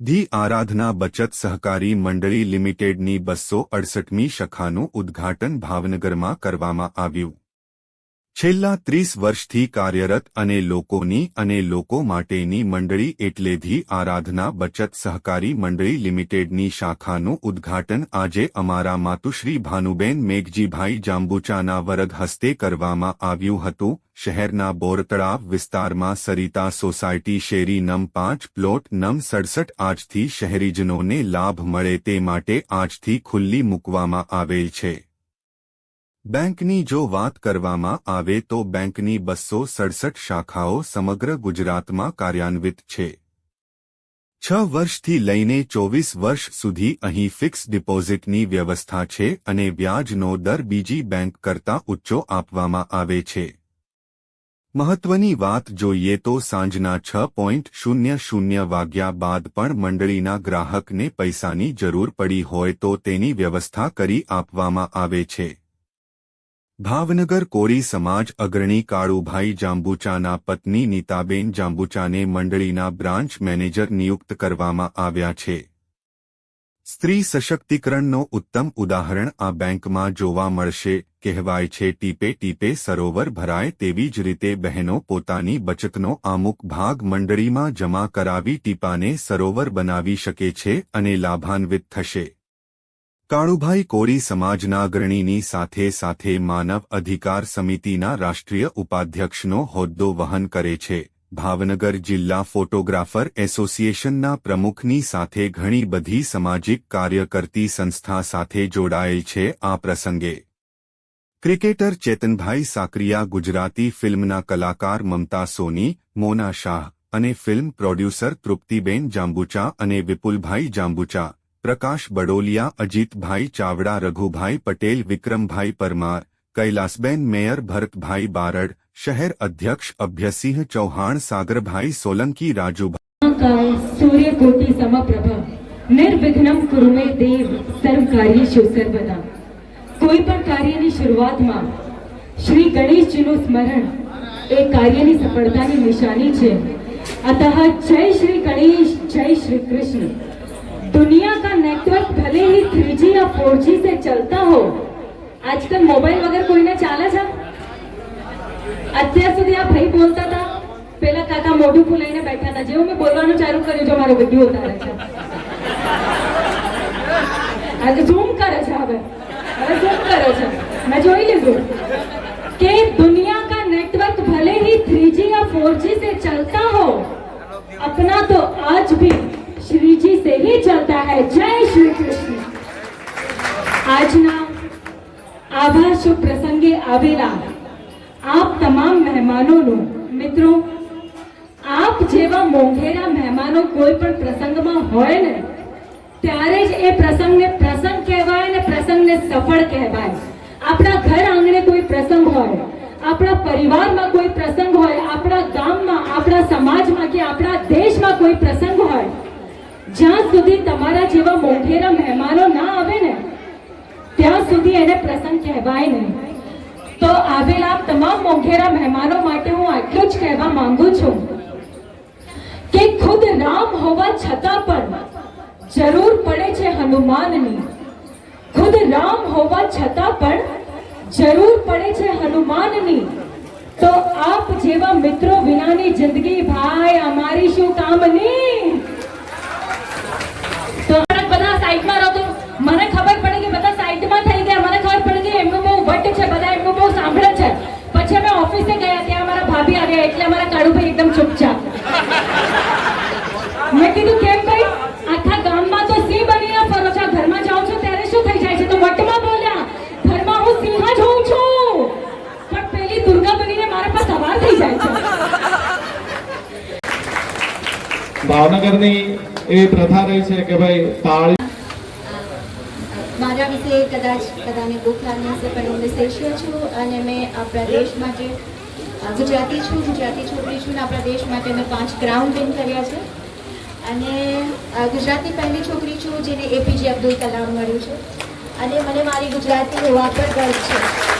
The આરાધના બચત સહકારી મંડળી લિમિટેડની બસો અડસઠમી શાખાનું ઉદ્ઘાટન ભાવનગરમાં કરવામાં આવ્યું. છેલ્લા ત્રીસ વર્ષથી કાર્યરત અને લોકોની અને લોકો માટેની મંડળી એટલે ધી આરાધના બચત સહકારી મંડળી લિમિટેડની શાખાનું ઉદ્ઘાટન આજે અમારા માતુશ્રી ભાનુબેન મેઘજીભાઈ જાંબુચાના વરદ હસ્તે કરવામાં આવ્યું હતું. શહેરના બોરતળાવ વિસ્તારમાં સરિતા સોસાયટી શેરી નમ પાંચ પ્લોટ નમ સડસઠ આજથી શહેરીજનોને લાભ મળે તે માટે આજથી ખુલ્લી મૂકવામાં આવેલ છે. બેંકની જો વાત કરવામાં આવે તો બેંકની બસો સડસઠ શાખાઓ સમગ્ર ગુજરાતમાં કાર્યાન્વિત છે. છ વર્ષથી લઈને ચોવીસ વર્ષ સુધી અહીં ફિક્સ ડિપોઝિટની વ્યવસ્થા છે અને વ્યાજનો દર બીજી બેંક કરતાં ઊંચો આપવામાં આવે છે. મહત્વની વાત જોઈએ તો સાંજના છ પોઈન્ટ શૂન્ય શૂન્ય વાગ્યા બાદ પણ મંડળીના ગ્રાહકને પૈસાની જરૂર પડી હોય તો તેની વ્યવસ્થા કરી આપવામાં આવે છે. ભાવનગર કોળી સમાજ અગ્રણી કાળુભાઈ જાંબુચાના પત્ની નીતાબેન જાંબુચાને મંડળીના બ્રાન્ચ મેનેજર નિયુક્ત કરવામાં આવ્યા છે. સ્ત્રી સશક્તિકરણનો ઉત્તમ ઉદાહરણ આ બેંકમાં જોવા મળશે, કહેવાય છે ટીપે ટીપે સરોવર ભરાય તેવી જ રીતે બહેનો પોતાની બચતનો અમુક ભાગ મંડળીમાં જમા કરાવી ટીપાને સરોવર બનાવી શકે છે અને લાભાન્વિત થશે. કાળુભાઈ કોરી સમાજના અગ્રણીની સાથે સાથે માનવ અધિકાર સમિતિના રાષ્ટ્રીય ઉપાધ્યક્ષનો હોદ્દો વહન કરે છે. ભાવનગર જિલ્લા ફોટોગ્રાફર એસોસિએશનના પ્રમુખની સાથે ઘણી બધી સામાજિક કાર્ય કરતી સંસ્થા સાથે જોડાયેલ છે આ પ્રસંગે. ક્રિકેટર ચેતનભાઈ સાકરિયા, ગુજરાતી ફિલ્મના કલાકાર મમતા સોની, મોના શાહ અને ફિલ્મ પ્રોડ્યુસર તૃપ્તિબેન જાંબુચા અને વિપુલભાઈ જાંબુચા प्रकाश बडोलिया, अजीत भाई चावड़ा रघु भाई पटेल, विक्रम भाई परमार, कैलासबेन मेयर, भरत भाई बारड़, शहर अध्यक्ष अभ्य सिंह चौहान, सागर भाई सोलंकी, राजू भाई सूर्य कोटि समप्रभा निर्विघ्नम कुरुमे देव सर्व कार्य शिवकर बना कोई पर कार्य की शुरुआत में। श्री गणेश जी स्मरण एक कार्य की सफलता की निशानी है अतः जय श्री गणेश, जय श्री कृष्ण। दुनिया का नेटवर्क भले ही थ्री या फोर से चलता हो આજકાલ મોબાઈલ વગર કોઈને ચાલે છે અત્યાર સુધી આ ભાઈ બોલતા હતા પેલા કાકા મોઢું ફૂલાઈને બેઠા હતા જેવું મેં બોલવાનું ચાલુ કર્યું છે મારો વીડિયો ઉતારે છે આજે ઝૂમ કરે છે હવે હવે ઝૂમ કરે છે મેં જોઈ લીધું કે દુનિયા આજના આભાર શુભ પ્રસંગે આવેલા આપ તમામ મહેમાનોનો, મિત્રો, આપ જેવા મોંઘેરા મહેમાનો કોઈ પણ પ્રસંગમાં હોય ને, ત્યારે જ એ પ્રસંગને પ્રસંગ કહેવાય ને પ્રસંગને સફળ કહેવાય. આપણા ઘર આંગણે કોઈ પ્રસંગ હોય, આપણા પરિવારમાં કોઈ પ્રસંગ હોય, આપણા ગામમાં, આપણા સમાજમાં કે આપણા દેશમાં કોઈ પ્રસંગ હોય, જ્યાં સુધી તમારા જેવા મોંઘેરા મહેમાનો ના આવે ને ત્યાં સુધી એને પ્રસંગ કહેવાય નહીં. તો આવેલા તમામ મોઘેરા મહેમાનો માટે હું આટલું જ કહેવા માંગુ છું કે ખુદ રામ હોવા છતાં પણ જરૂર પડે છે હનુમાનની. ખુદ રામ હોવા છતાં પણ જરૂર પડે છે હનુમાનની. તો આપ જેવા મિત્રો વિનાની જિંદગી, ભાઈ, અમારી શું કામની તો બધા સાઈડમાં રહો તો મને ખબર પડી કે બધા સાઈડમાં થઈ ગયા મને ખબર પડી કે એમનું બહુ વટ છે બધા એમનું બહુ સાંભળે છે પછી અમે ઓફિસે ગયા, ત્યાં અમારા ભાભી આવ્યા, એટલે અમારા કાળુભાઈ એકદમ ચૂપચાપ. મેં કીધું, કેમ ભાઈ? આખા ગામમાં તો સિંહ બનીને ફરો છો ઘરમાં જાઓ છો ત્યારે શું થઈ જાય છે? તો વટમાં બોલ્યા, ઘરમાં હું સિંહ જ હોઉં છું. પણ પેલી દુર્ગા બનીને મારા પર સવાર થઈ જાય છે. ભાવનગરની એવી પ્રથા રહી છે કે ભાઈ તાળી કદાચ બધાને દુઃખ લાગી હશે, પણ હું દેશીય છું અને મેં આપણા દેશ માટે ગુજરાતી છું, ગુજરાતી છોકરી છું અને આપણા દેશ માટે મેં પાંચ ગ્રાઉન્ડ વિન કર્યા છે. અને ગુજરાતી પહેલી છોકરી છું જેને એપીજે અબ્દુલ કલામ મળ્યું છે. અને મને મારી ગુજરાતી હોવા પર ગર્વ છે.